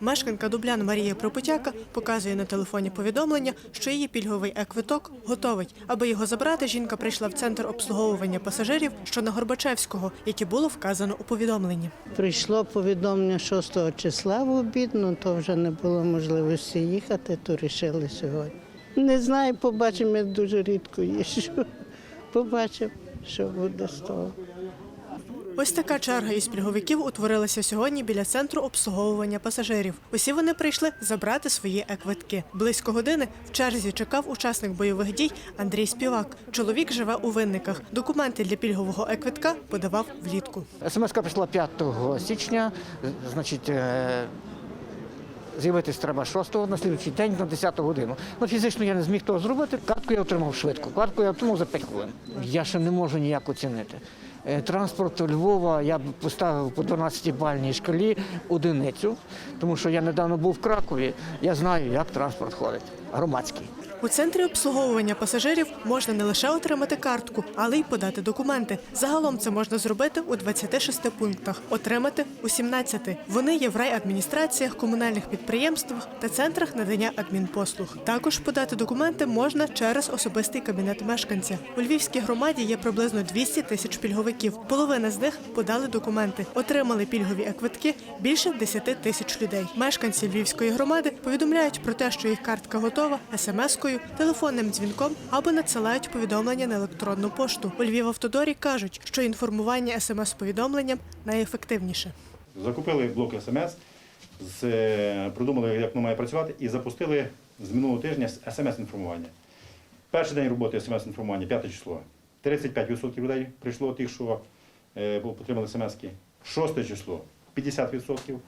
Мешканка Дублян Марія Пропотяка показує на телефоні повідомлення, що її пільговий е-квиток готовий. Аби його забрати, жінка прийшла в центр обслуговування пасажирів, що на Горбачевського, яке було вказано у повідомленні. Прийшло повідомлення 6 числа в обід, ну то вже не було можливості їхати, то вирішили сьогодні. Не знаю, побачимо, я дуже рідко їжджу. Побачимо, що буде з того. Ось така черга із пільговиків утворилася сьогодні біля центру обслуговування пасажирів. Усі вони прийшли забрати свої е-квитки. Близько години в черзі чекав учасник бойових дій Андрій Співак. Чоловік живе у винниках. Документи для пільгового е-квитка подавав влітку. СМС прийшла 5 січня, значить, е, з'явитись треба 6 на слідчий день на 10 годину. Ну, фізично я не зміг того зробити. Картку я отримав швидко. Картку я отримав за 5 хвилин. Я ще не можу ніяк оцінити. Е, Транспорт Львова я б поставив по 12-бальній шкалі одиницю, тому що я недавно був в Кракові, я знаю, як транспорт ходить, громадський. У центрі обслуговування пасажирів можна не лише отримати картку, але й подати документи. Загалом це можна зробити у 26 пунктах, отримати у 17. Вони є в райадміністраціях, комунальних підприємствах та центрах надання адмінпослуг. Також подати документи можна через особистий кабінет мешканця. У Львівській громаді є приблизно 200 тисяч пільговиків. Половина з них подали документи, отримали пільгові е-квитки більше 10 тисяч людей. Мешканці Львівської громади повідомляють про те, що їх картка готова смс-кою, телефонним дзвінком або надсилають повідомлення на електронну пошту. У Львівавтодорі кажуть, що інформування смс-повідомленням найефективніше. Закупили блок смс, е, придумали, як воно має працювати, і запустили з минулого тижня смс-інформування. Перший день роботи смс-інформування, 5 число. 35% людей прийшло тих, що е, отримали смс-ки. Шосте число 50%.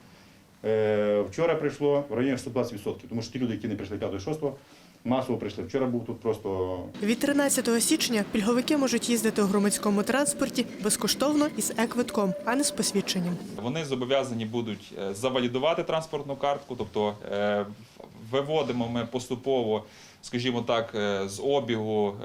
Е, вчора прийшло в районі 120%, тому що ті люди, які не прийшли 5-6, масово прийшли. Вчора був тут просто Від 13 січня пільговики можуть їздити у громадському транспорті безкоштовно із е-квитком, а не з посвідченням. Вони зобов'язані будуть е, завалідувати транспортну картку, тобто е, виводимо ми поступово, скажімо так, е, з обігу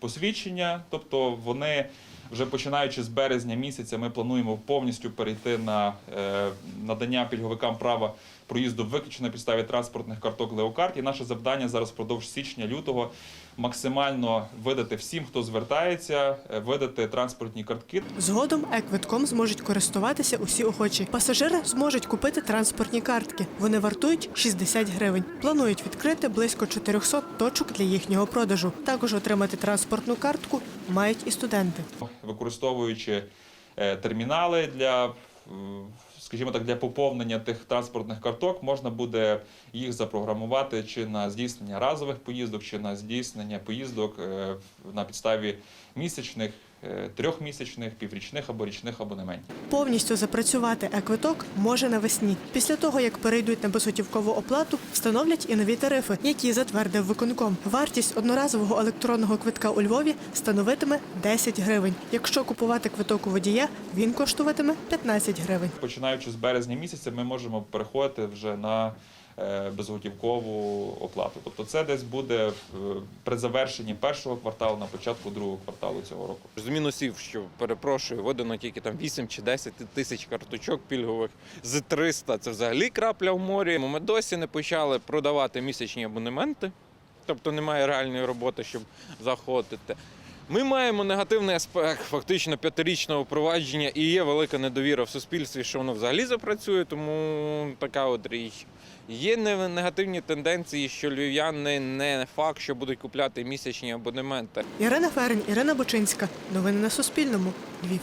посвідчення, тобто вони. Вже починаючи з березня місяця, ми плануємо повністю перейти на е, надання пільговикам права проїзду виключно на підставі транспортних карток Леокарт. І наше завдання зараз впродовж січня-лютого максимально видати всім, хто звертається, е, видати транспортні картки. Згодом е-квитком зможуть користуватися усі охочі. Пасажири зможуть купити транспортні картки. Вони вартують 60 гривень. Планують відкрити близько 400 точок для їхнього продажу. Також отримати транспортну картку мають і студенти. використовуючи е, термінали для, е, скажімо так, для поповнення тих транспортних карток, можна буде їх запрограмувати чи на здійснення разових поїздок, чи на здійснення поїздок е, на підставі місячних, трьохмісячних, піврічних або річних абонементів. Повністю запрацювати е-квиток може навесні. Після того, як перейдуть на безготівкову оплату, встановлять і нові тарифи, які затвердив виконком. Вартість одноразового електронного квитка у Львові становитиме 10 гривень. Якщо купувати квиток у водія, він коштуватиме 15 гривень. Починаючи з березня місяця, ми можемо переходити вже на е, безготівкову оплату. Тобто це десь буде при завершенні першого кварталу, на початку другого кварталу цього року. З мінусів, що перепрошую, видано тільки там 8 чи 10 тисяч карточок пільгових з 300. Це взагалі крапля в морі. Ми досі не почали продавати місячні абонементи, тобто немає реальної роботи, щоб заходити. Ми маємо негативний аспект фактично п'ятирічного впровадження і є велика недовіра в суспільстві, що воно взагалі запрацює, тому така от річ. Є не- негативні тенденції, що львів'яни не факт, що будуть купляти місячні абонементи. Ірина Ферень, Ірина Бочинська. Новини на Суспільному. Львів.